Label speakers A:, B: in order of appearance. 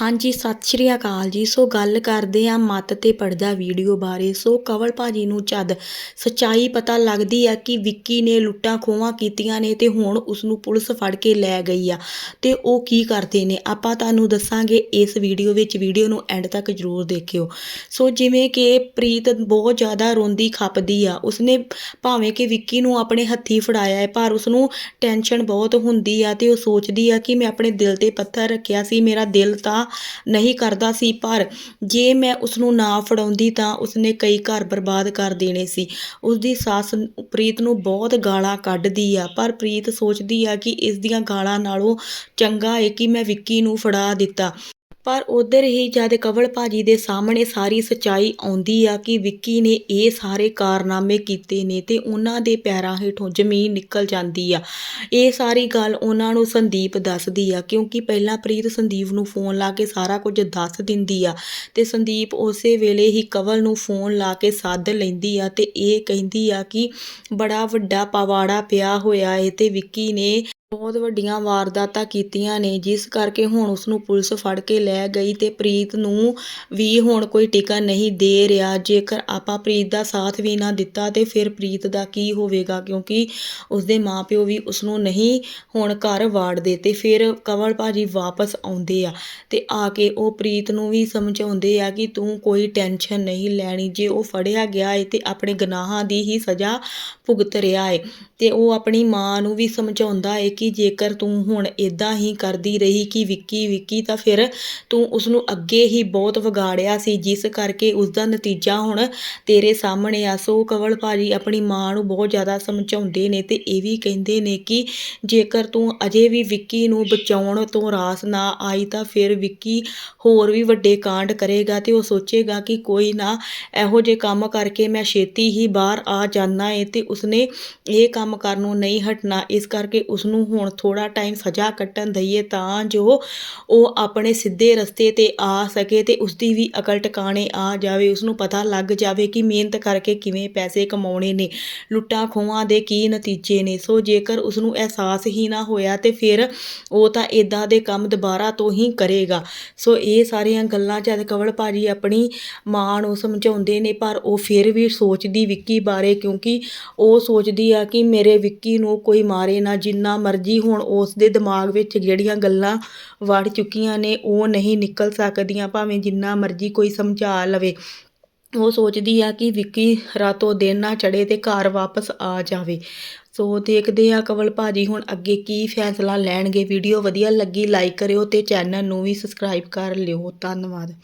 A: ਹਾਂਜੀ, ਸਤਿ ਸ਼੍ਰੀ ਅਕਾਲ ਜੀ। ਸੋ ਗੱਲ ਕਰਦੇ ਆ ਮੱਤ ਤੇ ਪੜਦਾ ਵੀਡੀਓ ਬਾਰੇ। ਸੋ ਕਵਲ ਭਾਜੀ ਨੂੰ ਚੱਦ। ਸਚਾਈ ਪਤਾ ਲੱਗਦੀ ਆ ਕਿ ਵਿੱਕੀ ਨੇ ਲੁੱਟਾਂ ਖੋਹਾਂ ਕੀਤੀਆਂ ਨੇ ਤੇ ਹੁਣ ਉਸ ਨੂੰ ਪੁਲਿਸ ਫੜ ਕੇ ਲੈ ਗਈ ਆ। ਤੇ ਉਹ ਕੀ ਕਰਦੇ ਨੇ? ਆਪਾਂ ਤੁਹਾਨੂੰ ਦੱਸਾਂਗੇ ਇਸ ਵੀਡੀਓ ਵਿੱਚ। ਵੀਡੀਓ ਨੂੰ ਐਂਡ ਤੱਕ ਜ਼ਰੂਰ ਦੇਖਿਓ। ਸੋ ਜਿਵੇਂ ਕਿ ਪ੍ਰੀਤ ਬਹੁਤ ਜ਼ਿਆਦਾ ਰੋਂਦੀ ਖੱਪਦੀ ਆ। ਉਸਨੇ ਭਾਵੇਂ ਕਿ ਵਿੱਕੀ ਨੂੰ ਆਪਣੇ ਹੱਥੀ ਫੜਾਇਆ ਹੈ, ਪਰ ਉਸ ਨੂੰ ਟੈਨਸ਼ਨ ਬਹੁਤ ਹੁੰਦੀ ਆ ਤੇ ਉਹ ਸੋਚਦੀ ਆ ਕਿ ਮੈਂ ਆਪਣੇ ਦਿਲ ਤੇ ਪੱਥਰ ਰੱਖਿਆ ਸੀ, ਮੇਰਾ ਦਿਲ ਤਾਂ ਨਹੀਂ ਕਰਦਾ ਸੀ, ਪਰ ਜੇ ਮੈਂ ਉਸ ਨੂੰ ਨਾ ਫੜਾਉਂਦੀ ਤਾਂ ਉਸਨੇ ਕਈ ਘਰ ਬਰਬਾਦ ਕਰ ਦੇਣੇ ਸੀ। ਉਸ ਦੀ ਸੱਸ ਪ੍ਰੀਤ ਨੂੰ ਬਹੁਤ ਗਾਲਾਂ ਕੱਢਦੀ ਆ, ਪਰ ਪ੍ਰੀਤ ਸੋਚਦੀ ਆ ਕਿ ਇਸ ਦੀਆਂ ਗਾਲਾਂ ਨਾਲੋਂ ਚੰਗਾ ਏ ਕਿ ਮੈਂ ਵਿੱਕੀ ਨੂੰ ਫੜਾ ਦਿੱਤਾ। ਪਰ ਉਧਰ ਹੀ ਜਦ ਕਵਲ ਭਾਜੀ ਦੇ ਸਾਹਮਣੇ ਸਾਰੀ ਸਚਾਈ ਆਉਂਦੀ ਆ ਕਿ ਵਿੱਕੀ ਨੇ ਇਹ ਸਾਰੇ ਕਾਰਨਾਮੇ ਕੀਤੇ ਨੇ ਤੇ ਉਹਨਾਂ ਦੇ ਪੈਰਾਂ ਹੇਠੋਂ ਜ਼ਮੀਨ ਨਿਕਲ ਜਾਂਦੀ ਆ। ਇਹ ਸਾਰੀ ਗੱਲ ਉਹਨਾਂ ਨੂੰ ਸੰਦੀਪ ਦੱਸਦੀ ਆ, ਕਿਉਂਕਿ ਪਹਿਲਾਂ ਪ੍ਰੀਤ ਸੰਦੀਪ ਨੂੰ ਫੋਨ ਲਾ ਕੇ ਸਾਰਾ ਕੁਝ ਦੱਸ ਦਿੰਦੀ ਆ ਤੇ ਸੰਦੀਪ ਉਸੇ ਵੇਲੇ ਹੀ ਕਵਲ ਨੂੰ ਫੋਨ ਲਾ ਕੇ ਸੱਦ ਲੈਂਦੀ ਆ ਤੇ ਇਹ ਕਹਿੰਦੀ ਆ ਕਿ ਬੜਾ ਵੱਡਾ ਪਵਾੜਾ ਪਿਆ ਹੋਇਆ ਏ ਤੇ ਵਿੱਕੀ ਨੇ ਬਹੁਤ ਵੱਡੀਆਂ ਵਾਰਦਾਤਾਂ ਕੀਤੀਆਂ ਨੇ, ਜਿਸ ਕਰਕੇ ਹੁਣ ਉਸਨੂੰ ਪੁਲਿਸ ਫੜ ਕੇ ਲੈ ਗਈ ਅਤੇ ਪ੍ਰੀਤ ਨੂੰ ਵੀ ਹੁਣ ਕੋਈ ਟਿਕਾ ਨਹੀਂ ਦੇ ਰਿਹਾ। ਜੇਕਰ ਆਪਾਂ ਪ੍ਰੀਤ ਦਾ ਸਾਥ ਵੀ ਨਾ ਦਿੱਤਾ ਤੇ ਫਿਰ ਪ੍ਰੀਤ ਦਾ ਕੀ ਹੋਵੇਗਾ? ਕਿਉਂਕਿ ਉਸਦੇ ਮਾਂ ਪਿਓ ਵੀ ਉਸਨੂੰ ਨਹੀਂ ਹੁਣ ਘਰ ਵਾੜਦੇ ਅਤੇ ਫਿਰ ਕਵਲ ਭਾਜੀ ਵਾਪਸ ਆਉਂਦੇ ਆ ਅਤੇ ਆ ਕੇ ਉਹ ਪ੍ਰੀਤ ਨੂੰ ਵੀ ਸਮਝਾਉਂਦੇ ਆ ਕਿ ਤੂੰ ਕੋਈ ਟੈਨਸ਼ਨ ਨਹੀਂ ਲੈਣੀ, ਜੇ ਉਹ ਫੜਿਆ ਗਿਆ ਏ ਤੇ ਆਪਣੇ ਗੁਨਾਹਾਂ ਦੀ ਹੀ ਸਜ਼ਾ ਭੁਗਤ ਰਿਹਾ ਏ ਅਤੇ ਉਹ ਆਪਣੀ ਮਾਂ ਨੂੰ ਵੀ ਸਮਝਾਉਂਦਾ ਏ ਕਿ ਜੇਕਰ ਤੂੰ ਹੁਣ ਇਦਾਂ ਹੀ ਕਰਦੀ ਰਹੀ ਕਿ ਵਿੱਕੀ ਵਿੱਕੀ ਤਾਂ ਫਿਰ ਤੂੰ ਉਸ ਨੂੰ ਅੱਗੇ ਹੀ ਬਹੁਤ ਵਿਗਾੜਿਆ ਸੀ, ਜਿਸ ਕਰਕੇ ਉਸ ਦਾ ਨਤੀਜਾ ਹੁਣ ਤੇਰੇ ਸਾਹਮਣੇ ਆ। ਸੋ ਕਵਲ ਭਾਜੀ ਆਪਣੀ ਮਾਂ ਨੂੰ ਬਹੁਤ ਜ਼ਿਆਦਾ ਸਮਝਾਉਂਦੇ ਨੇ ਤੇ ਇਹ ਵੀ ਕਹਿੰਦੇ ਨੇ ਕਿ ਜੇਕਰ ਤੂੰ ਅਜੇ ਵੀ ਵਿੱਕੀ ਨੂੰ ਬਚਾਉਣ ਤੋਂ ਰਾਸ ਨਾ ਆਈ ਤਾਂ ਫਿਰ ਵਿੱਕੀ ਹੋਰ ਵੀ ਵੱਡੇ ਕਾਂਡ ਕਰੇਗਾ ਤੇ ਉਹ ਸੋਚੇਗਾ ਕਿ ਕੋਈ ਨਾ ਇਹੋ ਜਿਹੇ ਕੰਮ ਕਰਕੇ ਮੈਂ ਛੇਤੀ ਹੀ ਬਾਹਰ ਆ ਜਾਣਾ ਏ ਤੇ ਉਸਨੇ ਇਹ ਕੰਮ ਕਰਨ ਨੂੰ ਨਹੀਂ ਹਟਣਾ। ਇਸ ਕਰਕੇ ਉਸ ਨੂੰ ਹੁਣ ਥੋੜਾ ਟਾਈਮ ਸਜ਼ਾ ਕੱਟਣ ਦਈਏ ਤਾਂ ਜੋ ਉਹ ਆਪਣੇ ਸਿੱਧੇ ਰਸਤੇ ਤੇ ਆ ਸਕੇ ਤੇ ਉਸਦੀ ਵੀ ਅਕਲ ਟਿਕਾਣੇ ਆ ਜਾਵੇ ਉਸ ਨੂੰ ਪਤਾ ਲੱਗ ਜਾਵੇ ਕਿ ਮਿਹਨਤ ਕਰਕੇ ਕਿਵੇਂ ਪੈਸੇ ਕਮਾਉਣੇ ਨੇ, ਲੁੱਟਾਂ ਖੋਹਾਂ ਦੇ ਕੀ ਨਤੀਜੇ ਨੇ। ਸੋ ਜੇਕਰ ਉਸ ਨੂੰ ਅਹਿਸਾਸ ਹੀ ਨਾ ਹੋਇਆ ਤੇ ਫਿਰ ਉਹ ਤਾਂ ਇਦਾਂ ਦੇ ਕੰਮ ਦੁਬਾਰਾ ਤੋਂ ਹੀ ਕਰੇਗਾ। ਸੋ ਇਹ ਸਾਰੀਆਂ ਗੱਲਾਂ ਜਦ ਕਵਲ ਭਾਜੀ ਆਪਣੀ ਮਾਂ ਨੂੰ ਸਮਝਾਉਂਦੇ ਨੇ, ਪਰ ਉਹ ਫਿਰ ਵੀ ਸੋਚਦੀ ਵਿੱਕੀ ਬਾਰੇ ਕਿਉਂਕਿ ਉਹ ਸੋਚਦੀ ਆ ਕਿ ਮੇਰੇ ਵਿੱਕੀ ਨੂੰ ਕੋਈ ਮਾਰੇ ਨਾ, ਜਿੰਨਾ ਮਰ ਮਰਜ਼ੀ ਹੁਣ ਉਸ ਦੇ ਦਿਮਾਗ ਵਿੱਚ ਜਿਹੜੀਆਂ ਗੱਲਾਂ ਵੜ ਚੁੱਕੀਆਂ ਨੇ, ਉਹ ਨਹੀਂ ਨਿਕਲ ਸਕਦੀਆਂ, ਭਾਵੇਂ ਜਿੰਨਾ ਮਰਜ਼ੀ ਕੋਈ ਸਮਝਾ ਲਵੇ। ਉਹ ਸੋਚਦੀ ਆ ਕਿ ਵਿੱਕੀ ਰਾਤੋਂ ਦਿਨ ਨਾ ਚੜੇ ਤੇ ਘਰ ਵਾਪਸ ਆ ਜਾਵੇ। ਸੋ ਦੇਖਦੇ ਆ ਕਵਲ ਭਾਜੀ ਹੁਣ ਅੱਗੇ ਕੀ ਫੈਸਲਾ ਲੈਣਗੇ। ਵੀਡੀਓ ਵਧੀਆ ਲੱਗੀ, ਲਾਈਕ ਕਰਿਓ ਤੇ ਚੈਨਲ ਨੂੰ ਵੀ ਸਬਸਕ੍ਰਾਈਬ ਕਰ ਲਿਓ। ਧੰਨਵਾਦ।